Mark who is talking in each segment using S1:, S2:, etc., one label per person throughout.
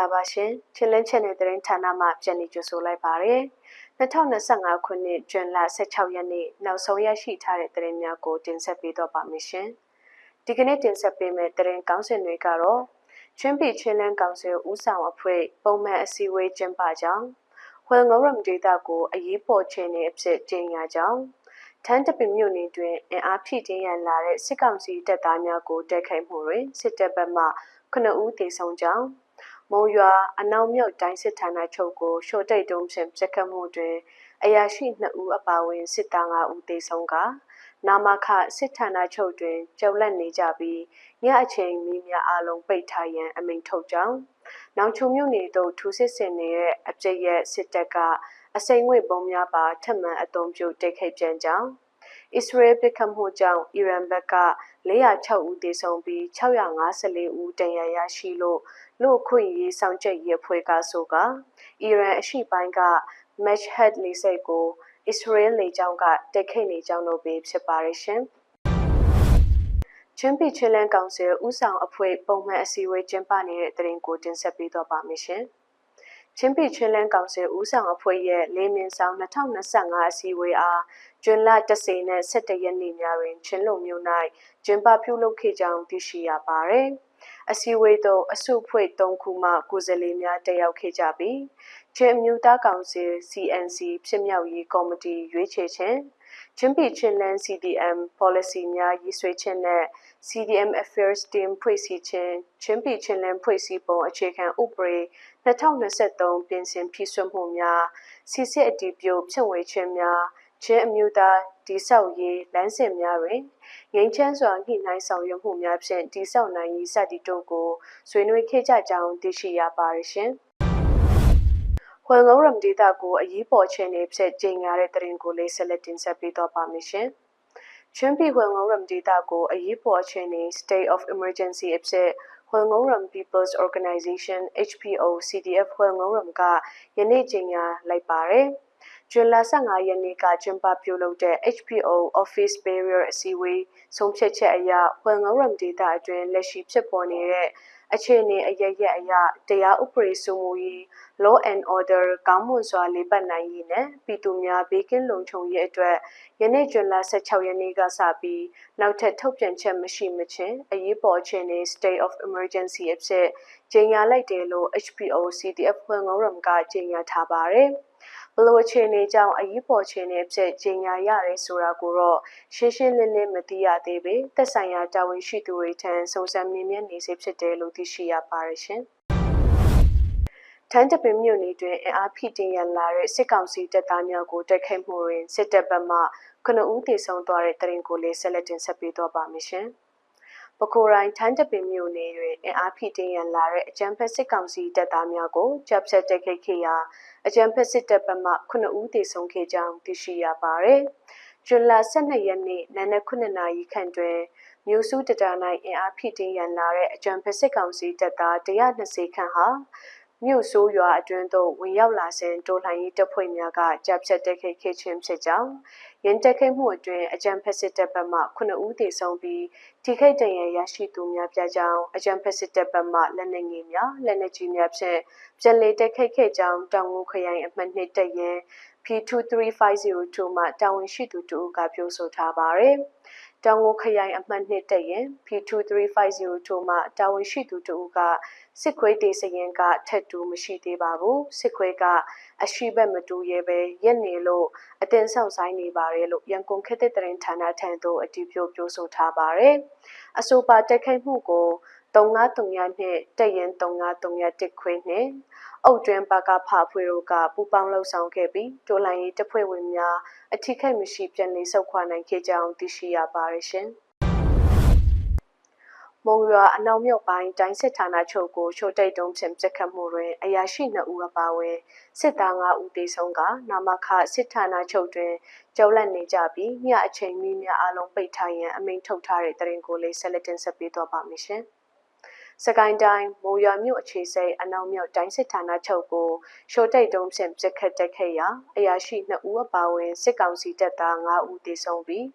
S1: လာပါရှင်ချင်းလင်းချက်နယ်သတင်းဌာနမှပြန်လည်ကြိုဆိုလိုက်ပါရယ်2025ခုနှစ်ဇွန်လ16ရက်နေ့နောက်ဆုံးရရှိထားတဲ့သတင်းများကိုတင်ဆက်ပေးတော့ပါမယ်ရှင်ဒီကနေ့တင်ဆက်ပေးမယ့်သတင်းကောင်းစင်တွေကတော့ချင်းပြည်ချင်းလန်းကောင်စီဦးဆောင်အဖွဲ့ပုံမှန်အစည်းအဝေးကျင်းပကြောင်းဝယ်ငရမ်ဒေတာကိုအရေးပေါ်ခြင်းနဲ့အဖြစ်ကြေညာကြောင်းထန်းတပင်မြို့နယ်တွင်အင်အားဖြည့်တင်းရန်လာတဲ့စစ်ကောင်စီတပ်သားများကိုတိုက်ခိုက်မှုတွင်စစ်တပ်ဘက်မှ9ဦးသေဆုံးကြောင်း မုံရွာအနောက်မြောက်တိုင်းစစ်ဌာနချုပ်ကိုရှော့တိတ်တုံးဖြင့်ပြစ်ခတ်မှုတွင်အရာရှိ2ဦးအပါအဝင်စစ်သား5ဦးသေဆုံးကနာမခစစ်ဌာနချုပ်တွင်ကြုံလက်နေကြပြီးညအချိန်မီးများအလုံးပိတ်ထားရန်အမိန့်ထုတ်ကြောင်းနောင်ချုံမြို့နယ်သို့ထူးစစ်ဆင်နေတဲ့အပြစ်ရဲ့စစ်တပ်ကအစိမ်းငွေပုံများပါထပ်မံအုံပြုတိုက်ခိုက်ပြန်ကြောင်းအစ္စရေးပစ်ခတ်မှုကြောင့်အီရန်ဘက်က 406ဦးသေဆုံးပြီး654ဦးဒဏ်ရာရရှိလို့လူခွင့်ရေးဆောင်ချက်ရေးအဖွဲ့ကဆိုကအီရန်အရှိပိုင်းက Mashhad လေဆိပ်ကိုအစ္စရေးလေကြောင်းကတိုက်ခိုက်နေကြောင်းလို့ပဲဖြစ်ပါရရှင်။ချင်းပီချီလန်ကောင်စီဦးဆောင်အဖွဲ့ပုံမှန်အစည်းအဝေးကျင်းပနေတဲ့တဲ့ရင်ကိုတင်ဆက်ပေးတော့ပါမယ်ရှင်။ ချင်းပီချီလန်ကောင်စီဦးဆောင်အဖွဲ့ရဲ့လေးမင်းဆောင်2025အစည်းအဝေးအားကျွန်းလ10နဲ့17ရက်နေ့များတွင်ချင်းလုံမြို့၌ကျင်းပပြုလုပ်ခဲ့ကြောင်းသိရှိရပါသည်။အစည်းအဝေးသို့အစုအဖွဲ့၃ခုမှကိုယ်စားလှယ်များတက်ရောက်ခဲ့ကြပြီးချင်းအမျိုးသားကောင်စီ CNC ဖြစ်မြောက်ရေးကော်မတီရွေးချယ်ခြင်းချင်းပြည်ချင်းလန်း CDM policy များရေးဆွဲခြင်းနဲ့ CDM Affairs Team ဖွဲ့စည်းခြင်းချင်းပြည်ချင်းလန်းဖွဲ့စည်းပုံအခြေခံဥပဒေ 2023ပြင်ဆင်ဖြည့်စွက်မှုများစီစစ်အတည်ပြုဖြန့်ဝေခြင်းများချင်းအမျိုးသားဒီဆောက်ရေးလမ်းစဉ်များတွင်ငိမ့်ချမ်းစွာညှိနှိုင်းဆောင်ရွက်မှုများဖြင့်ဒီဆောက်နိုင်ရေးစသည်တို့ကိုဆွေးနွေးခဲ့ကြကြောင်းသိရှိရပါရရှင်။ဟွန်ဂုံရမ်ဒေတာကိုအရေးပေါ်ခြင်းတွေဖြင့်ကြေညာတဲ့တရင်ကိုလေးဆက်လက်တင်ဆက်ပေးတော့ပါမယ်ရှင်။ချင်းပြည်ဟွန်ဂုံရမ်ဒေတာကိုအရေးပေါ်ခြင်းတွေ State of Emergency အဖြစ် ဟွန်ငုံရမ် People's Organization HPO CDF ဟွန်ငုံရမ်ကယနေ့ကြေညာလိုက်ပါတယ်။ဇွန်လ15ရက်နေ့ကကျင်းပပြုလုပ်တဲ့ HPO Office Barrier အစည်းအဝေးဆုံးဖြတ်ချက်အရဝမ်ငေါရမ်ဒေတာအတွင်းလက်ရှိဖြစ်ပေါ်နေတဲ့ အခြေအနေအရရက်အရတရားဥပဒေစိုးမိုးရေး law and order ကောင်းမွန်စွာလေးပတ်နိုင်ရေးနဲ့ပြည်သူများဘေးကင်းလုံခြုံရေးအတွက်ယနေ့ဇွန်လ16ရက်နေ့ကစပြီးနောက်ထပ်ထုတ်ပြန်ချက်မရှိမချင်းအရေးပေါ်အခြေအနေ state of emergency အဖြစ်ကြေညာလိုက်တယ်လို့ HPO CDF ဖွင့်ငုံရမ်ကကြေညာထားပါတယ်။ ဘလို့အခြေအနေကြောင့်အရေးပေါ်အခြေအနေဖြစ်ကြေညာရတယ်ဆိုတာကိုတော့ရှင်းရှင်းလင်းလင်းမသိရသေးပေသက်ဆိုင်ရာတာဝန်ရှိသူတွေထံစုံစမ်းမြင်မြင်နေစေဖြစ်တယ်လို့သိရှိရပါတယ်ရှင်။ထန်းတပင်မြို့နယ်တွင်အင်အားဖိတင်ရလာတဲ့စစ်ကောင်စီတပ်သားများကိုတိုက်ခိုက်မှုတွင်စစ်တပ်ဘက်မှခုနှစ်ဦးသေဆုံးသွားတဲ့တရင်ကိုလေးဆက်လက်တင်ဆက်ပေးတော့ပါမယ်ရှင်။ပခိုရိုင်းထန်းတပင်မြို့နယ်တွင်အင်အားဖိတင်းရန်လာတဲ့အကြမ်းဖက်စစ်ကောင်စီတပ်သားများကိုတပ်ဖြတ်တိုက်ခိုက်ခဲ့ရာ အကြမ်းဖက်စစ်တပ်ဘက်မှ9ဦးသေဆုံးခဲ့ကြောင်းသိရှိရပါသည်။ဇွန်လ12ရက်နေ့နနက်9နာရီခန့်တွင်မြို့စုတတာ၌အင်အားဖိတင်းရန်လာတဲ့အကြမ်းဖက်စစ်ကောင်စီတပ်သား120ခန့်ဟာ မြို့ဆိုးရွာအတွင်းသို့ဝင်ရောက်လာစဉ်တိုးလှန်ရေးတပ်ဖွဲ့များကတပ်ဖြတ်တိုက်ခိုက်ခဲ့ခြင်းဖြစ်ကြောင်းရင်းတက်ခဲ့မှုအတွင်းအကြံဖက်စစ်တပ်ဘက်မှ9ဦးသေဆုံးပြီးထိခိုက်ဒဏ်ရာရရှိသူများပြကြောင်းအကြံဖက်စစ်တပ်ဘက်မှလက်နက်ငယ်များလက်နက်ကြီးများဖြင့်ပြန်လည်တိုက်ခိုက်ခဲ့ကြောင်းတောင်ငူခရိုင်အမှတ်2တပ်ရင်း P23502 မှတာဝန်ရှိသူတို့ကပြောဆိုထားပါတယ်။ တောင်ကိုခရိုင်အမှတ်နှစ်တက်ရင် P23502 မှတာဝန်ရှိသူတို့ကစစ်ခွေးတေစရင်ကထက်တူမရှိသေးပါဘူးစစ်ခွေးကအရှိဘက်မတူရဲပဲရက်နေလို့အတင်းဆောင်ဆိုင်နေပါတယ်လို့ရန်ကုန်ခေတ်သစ်တရင်ဌာနထံသို့အတည်ပြုပြောဆိုထားပါတယ်အဆိုပါတက်ခိုက်မှုကို 3939နဲ့တက်ရင်3931တက်ခွေးနဲ့အုတ်တွင်ပါကဖဖွေတို့ကပူပေါင်းလှုပ်ဆောင်ခဲ့ပြီးတိုလိုင်းရေးတပ်ဖွဲ့ဝင်များအထိခိုက်မရှိပြန်လည်ဆုတ်ခွာနိုင်ခဲ့ကြောင်းသိရှိရပါတယ်ရှင်။မုံရွာအနောက်မြောက်ပိုင်းတိုင်းစစ်ဌာနချုပ်ကိုချိုတိတ်တုံးဖြင့်ပြစ်ခတ်မှုတွင်အရာရှိ2ဦးအပါအဝင်စစ်သား5ဦးသေဆုံးကနာမခစစ်ဌာနချုပ်တွင်ကြောက်လန့်နေကြပြီးညအချိန်မီများအလုံးပိတ်ထားရန်အမိန့်ထုတ်ထားတဲ့တရင်ကိုလေးဆက်လက်တင်ဆက်ပေးသွားပါမယ်ရှင်။ စကိုင်းတိုင်းမိုးရွာမြို့အခြေစိတ်အနောက်မြောက်တိုင်းစစ်ဌာနချုပ်ကိုရှို့တိတ်တုံးဖြင့်ပြစ်ခတ်တိုက်ခိုက်ရာအရာရှိ2ဦးအပါအဝင်စစ်ကောင်စီတပ်သား5ဦးသေဆုံးပြီး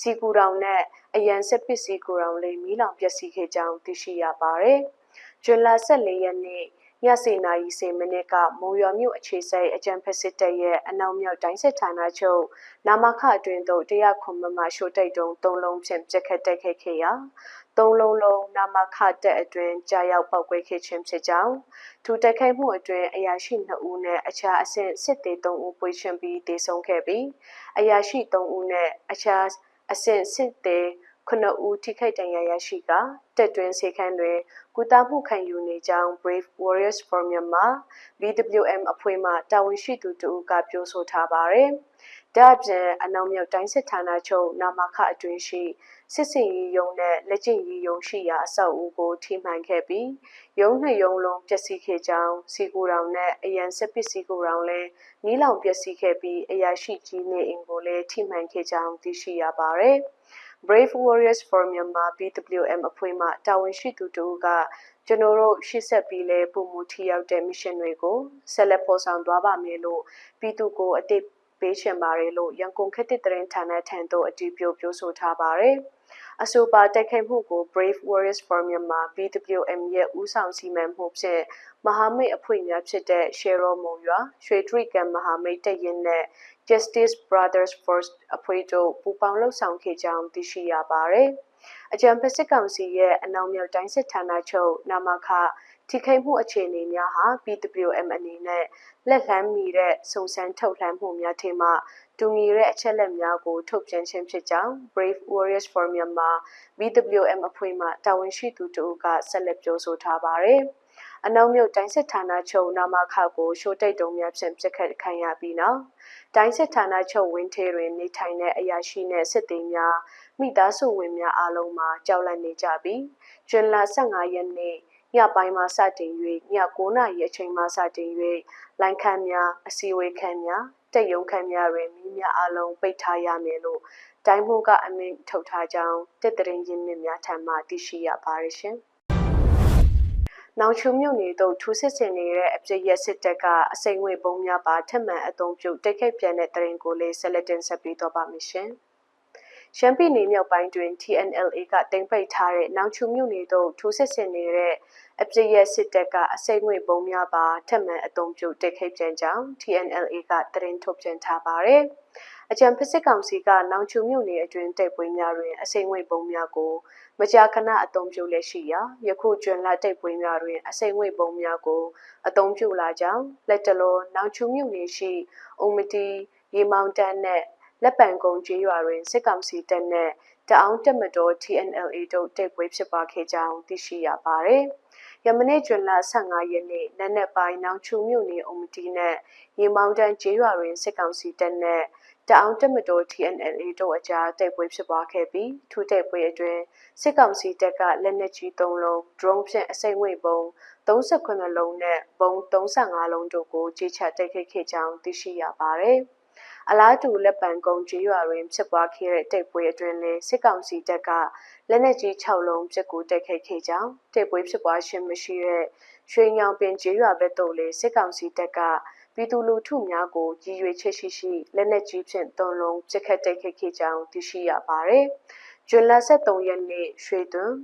S1: စီကူတောင်နဲ့အရန်စစ်ပစ္စည်းကိုတောင်လေးမီးလောင်ပျက်စီးခဲ့ကြောင်းသိရှိရပါတယ်။ဇွန်လ14ရက်နေ့ ညစေနာရီစေမိနစ်ကမုံရွာမြို့အခြေစိုက်အကြံဖက်စစ်တပ်ရဲ့အနောက်မြောက်တိုင်းစစ်ဌာနချုပ်နာမခအတွင်းသို့တရားခွန်မမရှို့တိတ်တုံသုံးလုံးဖြင့်ပြက်ခတ်တိုက်ခိုက်ခဲ့ရာသုံးလုံးလုံးနာမခတက်အတွင်းကြာရောက်ပောက်ကွဲခဲ့ခြင်းဖြစ်ကြောင်းထူတိုက်ခိုက်မှုအတွင်းအရာရှိ2ဦးနဲ့အခြားအဆင့်စစ်သည်3ဦးပွေရှင်ပြီးတေဆုံးခဲ့ပြီးအရာရှိ3ဦးနဲ့အခြားအဆင့်စစ်သည် 9ဦးထိခိုက်ဒဏ်ရာရရှိကတက်တွင်းစေခန်းတွင်ကုသမှုခံယူနေကြောင်း Brave Warriors for Myanmar BWM အဖွဲ့မှတာဝန်ရှိသူတဦးကပြောဆိုထားပါတယ်။ဒါ့အပြင်အနောက်မြောက်တိုင်းစစ်ဌာနချုပ်နာမခအတွင်းရှိစစ်စင်ရီယုံနဲ့လက်ကျင့်ရီယုံရှိရာအဆောက်အဦကိုထိမှန်ခဲ့ပြီးယုံနှစ်ယုံလုံးပျက်စီးခဲ့ကြောင်းစီကိုရောင်နဲ့အရန်စစ်ပစ္စည်းကိုရောင်လည်းနီးလောင်ပျက်စီးခဲ့ပြီးအရာရှိကြီးနေအိမ်ကိုလည်းထိမှန်ခဲ့ကြောင်းသိရှိရပါတယ်။ Brave Warriors for Myanmar BWM အဖွဲ့မှတာဝန်ရှိသူတို့ကကျွန်တော်တို့ရှေ့ဆက်ပြီးလဲပုံမူထီရောက်တဲ့ mission တွေကိုဆက်လက်ဖော်ဆောင်သွားပါမယ်လို့ပြည်သူကိုအတိတ်ပေးရှင်ပါတယ်လို့ရန်ကုန်ခေတ်သစ်သတင်းဌာနထံသို့အတည်ပြုပြောဆိုထားပါတယ်။အဆိုပါတိုက်ခိုက်မှုကို Brave Warriors for Myanmar BWM ရဲ့ဦးဆောင်စီမံမှုဖြင့်မဟာမိတ်အဖွဲ့များဖြစ်တဲ့ Shero မုံရွာရွှေတရိကံမဟာမိတ်တပ်ရင်းနဲ့ Justice Brothers Force အဖွဲ့တို့ပူးပေါင်းလှုပ်ဆောင်ခဲ့ကြောင်းသိရှိရပါတယ်။အကြံဖက်စစ်ကောင်စီရဲ့အနောက်မြောက်တိုင်းစစ်ဌာနချုပ်နာမခထိခိုက်မှုအခြေအနေများဟာ BWM အနေနဲ့လက်လှမ်းမီတဲ့စုံစမ်းထုတ်လှမ်းမှုများထဲမှတူညီတဲ့အချက်လက်များကိုထုတ်ပြန်ခြင်းဖြစ်ကြောင်း Brave Warriors for Myanmar BWM အဖွဲ့မှတာဝန်ရှိသူတို့ကဆက်လက်ပြောဆိုထားပါတယ်။အနောက်မြို့တိုင်းစစ်ဌာနချုပ်နာမခကိုရှိုးတိတ်တုံများဖြင့်ပြစ်ခတ်ခံရပြီးနောက်တိုင်းစစ်ဌာနချုပ်ဝင်းထဲတွင် နေထိုင်တဲ့အရာရှိနှင့်စစ်သည်များမိသားစုဝင်များအားလုံးမှာကြောက်လန့်နေကြပြီးဇွန်လ15ရက်နေ့ညပိုင်းမှစတင်၍ည9နာရီအချိန်မှစတင်၍လိုင်းခမ်းများအစည်းအဝေးခမ်းများတက်ယုံခမ်းများတွင်မိများအလုံးပိတ်ထားရမည်လို့တိုင်းမှုကအမိန့်ထုတ်ထားကြောင်းတက်တရင်ရင်းမြစ်များထံမှသိရှိရပါရရှင်။ နောင်ချူမြို့နယ်သို့ထူးစစ်ဆင်နေတဲ့အပြစ်ရက်စစ်တပ်ကအစိမ်ငွေပုံများပါထက်မှန်အုံပြုတ်တိတ်ခိတ်ပြန်တဲ့တရင်ကိုလေးဆက်လက်တင်ဆက်ပေးတော့ပါမယ်ရှင်။ရှမ်းပြည်နယ်မြောက်ပိုင်းတွင် TNLA ကတင်ပိတ်ထားတဲ့နောင်ချူမြို့နယ်သို့ထိုးစစ်ဆင်နေတဲ့အပြစ်ရစစ်တပ်ကအစိမ့်ငွေပုံများပါထက်မှန်အုံပြုတ်တိတ်ခိတ်ပြန်ကြောင်း TNLA ကသတင်းထုတ်ပြန်ထားပါတယ်။အကြံဖစစ်ကောင်စီကနောင်ချူမြို့နယ်အတွင်းတိုက်ပွဲများတွင်အစိမ့်ငွေပုံများကို မကြာခဏအုံပြုတ်လက်ရှိရာယခုကျွန်းလတိုက်ပွဲများတွင် အစိမ့်ငွေပုံများကိုအုံပြုတ်လာကြောင်းလက်တလောနောင်ချူမြို့နယ်ရှိအုံမတီရေမောင်တန်းနဲ့လက်ပံကုန်းကျေးရွာတွင်စစ်ကောင်စီတပ်နှင့်တအောင်းတက်မတော် TNLA တို့တိုက်ပွဲဖြစ်ပွားခဲ့ကြောင်းသိရှိရပါတယ်။ယမနေ့ဇွန်လ15ရက်နေ့နက်နက်ပိုင်းနောင်ချူမြို့နယ်အုံမတီနဲ့ရေမောင်းတန်းကျေးရွာတွင်စစ်ကောင်စီတပ်နဲ့ တအောင်းတက်မတော် TNLA တို့အကြားတိုက်ပွဲဖြစ်ပွားခဲ့ပြီးထူးတိုက်ပွဲအတွင်းစစ်ကောင်စီတပ်ကလက်နက်ကြီး3လုံး drone ဖြင့်အစိမ့်ငွေပုံ38လုံးနဲ့ဘုံ35လုံးတို့ကိုကြီးချတိုက်ခိုက်ခဲ့ကြောင်းသိရှိရပါတယ်။အလားတူလက်ပံကုန်းကျေးရွာတွင်ဖြစ်ပွားခဲ့တဲ့တိုက်ပွဲအတွင်းလည်းစစ်ကောင်စီတပ်ကလက်နက်ကြီး6လုံးပစ်ကူတိုက်ခိုက်ခဲ့ကြောင်းတိုက်ပွဲဖြစ်ပွားခြင်းမရှိတဲ့ရွှေညောင်ပင်ကျေးရွာဘက်သို့လည်းစစ်ကောင်စီတပ်က ပြည်သူလူထုများကိုရည်ရွယ်ချက်ရှိရှိလက်နက်ကြီးဖြင့်တုံးလုံးပစ်ခတ်တိုက်ခိုက်ခဲ့ကြောင်းသိရှိရပါတယ်။ဇွန်လ23ရက်နေ့ရွှေသွန်း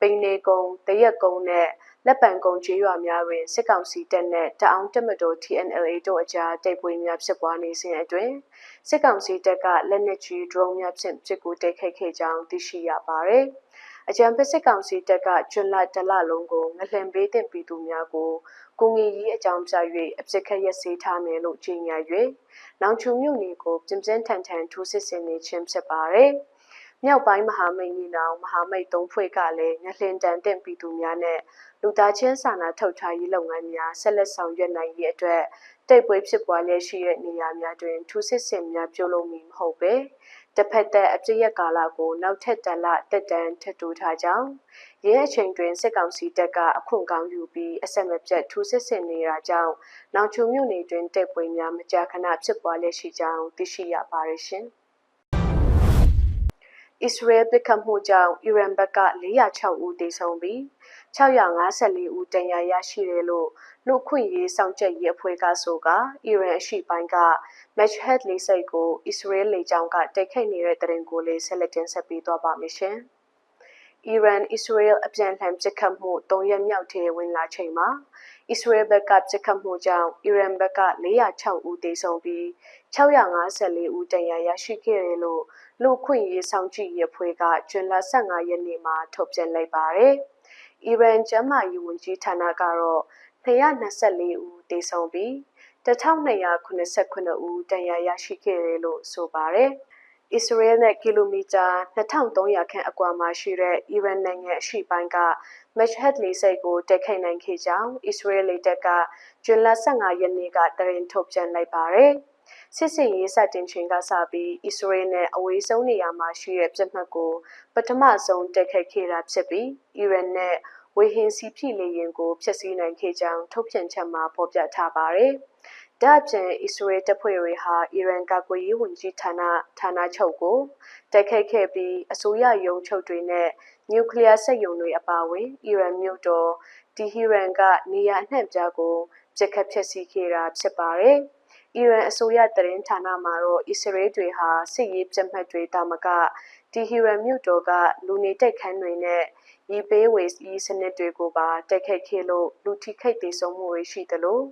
S1: ပိန်နေကုန်းတရက်ကုန်းနဲ့လက်ပံကုန်းကျေးရွာများတွင်စစ်ကောင်စီတပ်နှင့်တအောင်းတပ်မတော် TNLA တို့အကြားတိုက်ပွဲများဖြစ်ပွားနေစဉ်အတွင်းစစ်ကောင်စီတပ်ကလက်နက်ကြီး drone များဖြင့်ပစ်ကူတိုက်ခိုက်ခဲ့ကြောင်းသိရှိရပါသည်။အကြံဖက်စစ်ကောင်စီတပ်ကကျွလတလလုံးကိုငလင်ပေးတဲ့ပြည်သူများကို ကိုငီကြီးအကြောင်းပြ၍အပြစ်ခတ်ရစေထားမယ်လို့ကြေညာ၍နောင်ချူမြို့နယ်ကိုပြင်းပြင်းထန်ထန်ထိုးစစ်ဆင်နေခြင်းဖြစ်ပါတယ်။မြောက်ပိုင်းမဟာမိတ်ညီနောင်မဟာမိတ်သုံးဖွဲ့ကလည်းငလင်တန်တဲ့ပြည်သူများနဲ့လူသားချင်းစာနာထောက်ထားရေးလုပ်ငန်းများဆက်လက်ဆောင်ရွက်နိုင်ရေးအတွက်တိုက်ပွဲဖြစ်ပွားလျက်ရှိတဲ့နေရာများတွင်ထူးစစ်ဆင်များပြုလုပ်မည်မဟုတ်ပဲတစ်ဖက်သက်အပြည့်ရကာလကိုနောက်ထပ်တလတက်တန်းထပ်တိုးထားကြောင်း ရင်းအချိန်တွင်စစ်ကောင်စီတပ်ကအခွင့်ကောင်းယူပြီးအဆက်မပြတ်ထူးစစ်ဆင်နေတာကြောင့်နောင်ချုံမြို့နယ်တွင်တိုက်ပွဲများမကြာခဏဖြစ်ပွားလျက်ရှိကြောင်းသိရှိရပါရရှင်။အစ္စရေးပစ်ခတ်မှုကြောင့်အီရန်ဘက်က406ဦးသေဆုံးပြီး654ဦးဒဏ်ရာရရှိတယ်လို့လူခွင့်ရေးစောင့်ကြပ်ရေးအဖွဲ့ကဆိုကအီရန်အရှိပိုင်းက Mashhad လေးစိတ်ကိုအစ္စရေးလေကြောင်းကတိုက်ခိုက်နေတဲ့တရင်ကိုလေးဆက်လက်တင်ဆက်ပေးသွားပါမယ်ရှင်။ အီရန်-အစ္စရေးအပြန်အလှန်ပစ်ခတ်မှု၃ရက်မြောက်ထဲဝင်လာချိန်မှာအစ္စရေးဘက်ကပြစ်ခတ်မှုကြောင့်အီရန်ဘက်က406ဦးသေဆုံးပြီး654ဦးဒဏ်ရာရရှိခဲ့တယ်လို့လူခွင့်ရေးဆောင်ကြည့်ရဖွဲ့ကဂျွန်လ15ရက်နေ့မှာထုတ်ပြန်လိုက်ပါတယ်။အီရန်ကျန်းမာရေးဝန်ကြီးဌာနကတော့224ဦးသေဆုံးပြီး1289ဦးဒဏ်ရာရရှိခဲ့တယ်လို့ဆိုပါတယ်။ အစ္စရေးနဲ့ကီလိုမီတာ2300ခန့်အကွာမှာရှိတဲ့အီရန်နိုင်ငံအရှေ့ပိုင်းကမက်ဟက်လီစိတ်ကိုတိုက်ခိုက်နိုင်ခဲ့ကြောင်းအစ္စရေးလေတပ်ကဂျွန်လ15ရက်နေ့ကတရင်ထုတ်ပြန်လိုက်ပါတယ်။စစ်စင်ရေးစတင်ချိန်ကစပြီးအစ္စရေးနဲ့အဝေးဆုံးနေရာမှာရှိတဲ့ပြစ်မှတ်ကိုပထမဆုံးတိုက်ခိုက်ခဲ့တာဖြစ်ပြီးအီရန်နဲ့ဝေဟင်စီဖြီလေရင်ကိုဖျက်ဆီးနိုင်ခဲ့ကြောင်းထုတ်ပြန်ချက်မှာဖော်ပြထားပါတယ်။ ဒါ့အပြင်အစ္စရေးတပ်ဖွဲ့တွေဟာအီရန်ကာကွယ်ရေးဝန်ကြီးဌာနဌာနချုပ်ကိုတိုက်ခိုက်ခဲ့ပြီးအစိုးရရုံးချုပ်တွေနဲ့နျူကလ িয়ার စက်ရုံတွေအပါအဝင်အီရန်မြို့တော်တီဟီရန်ကနေရာအနှံ့ပြားကိုပြစ်ခတ်ဖျက်ဆီးခဲ့တာဖြစ်ပါတယ်။အီရန်အစိုးရသတင်းဌာနမှာတော့အစ္စရေးတွေဟာစစ်ရေးပြတ်မှတ်တွေတာမကတီဟီရန်မြို့တော်ကလူနေတိုက်ခန်းတွေနဲ့ ရီပေးဝေဤစနစ်တွေကိုပါတိုက်ခိုက်ခဲ့လို့လူထိခိုက်ဒေဆုံးမှုတွေရှိတယ်လို့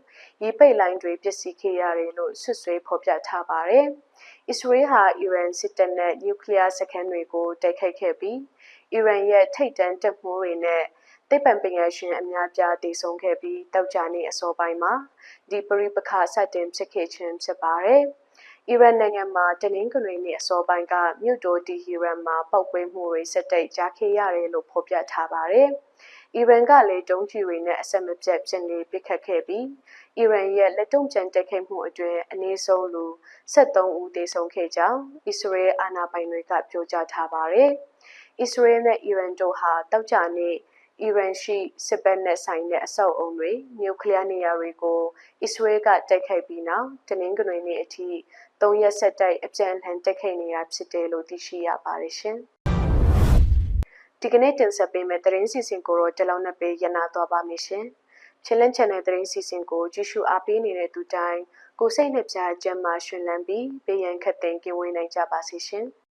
S1: ရီပိတ်လိုင်းတွေပျက်စီးခဲ့ရတယ်လို့ဆွဆွဲဖော်ပြထားပါတယ်။အစ္စရေးဟာအီရန်စစ်တပ်နဲ့နျူကလ িয়ার စခန်းတွေကိုတိုက်ခိုက်ခဲ့ပြီးအီရန်ရဲ့ထိပ်တန်းတပ်မှုတွေနဲ့သိပ္ပံပညာရှင်အများပြားတည်ဆုံခဲ့ပြီးတောက်ကြနေအစောပိုင်းမှာဒီပရိပခစတင်ဖြစ်ခဲ့ခြင်းဖြစ်ပါတယ်။ အီရန်နိုင်ငံမှာတနင်္ဂနွေနေ့အစောပိုင်းကမြို့တော်တီဟီရန်မှာပောက်ကွဲမှုတွေဆက်တိုက်ကြားခဲ့ရတယ်လို့ဖော်ပြထားပါတယ်။အီရန်ကလည်းဒုံးကျည်တွေနဲ့အဆက်မပြတ်ပြင်နေပစ်ခတ်ခဲ့ပြီးအီရန်ရဲ့လက်တုံ့ပြန်တိုက်ခိုက်မှုအတွင်းအနည်းဆုံးလူ73ဦးသေဆုံးခဲ့ကြောင်းအစ္စရေးအာဏာပိုင်တွေကပြောကြားထားပါတယ်။အစ္စရေးနဲ့အီရန်တို့ဟာတောက်ကြနေ အီရန်ရှိစစ်ဘက်နဲ့ဆိုင်တဲ့အဆောက်အုံတွေနျူကလ িয়ার နေရာတွေကိုအစ္စရေးကတိုက်ခိုက်ပြီးနောက်တနင်္ဂနွေနေ့အထိ၃ရက်ဆက်တိုက်အပြန်အလှန်တိုက်ခိုက်နေတာဖြစ်တယ်လို့သိရှိရပါတယ်ရှင်။ဒီကနေ့တင်ဆက်ပေးမယ့်သတင်းစီစဉ်ကိုတော့တလောင်းနဲ့ပေးရနာသွားပါမယ်ရှင်။ Challenge Channel သတင်းစီစဉ်ကိုကြည့်ရှုအားပေးနေတဲ့သူတိုင်းကိုစိတ်နှပြကျမ်းမာရှင်လန်းပြီးပေးရန်ခတ်သိမ်းကင်းဝေးနိုင်ကြပါစေရှင်။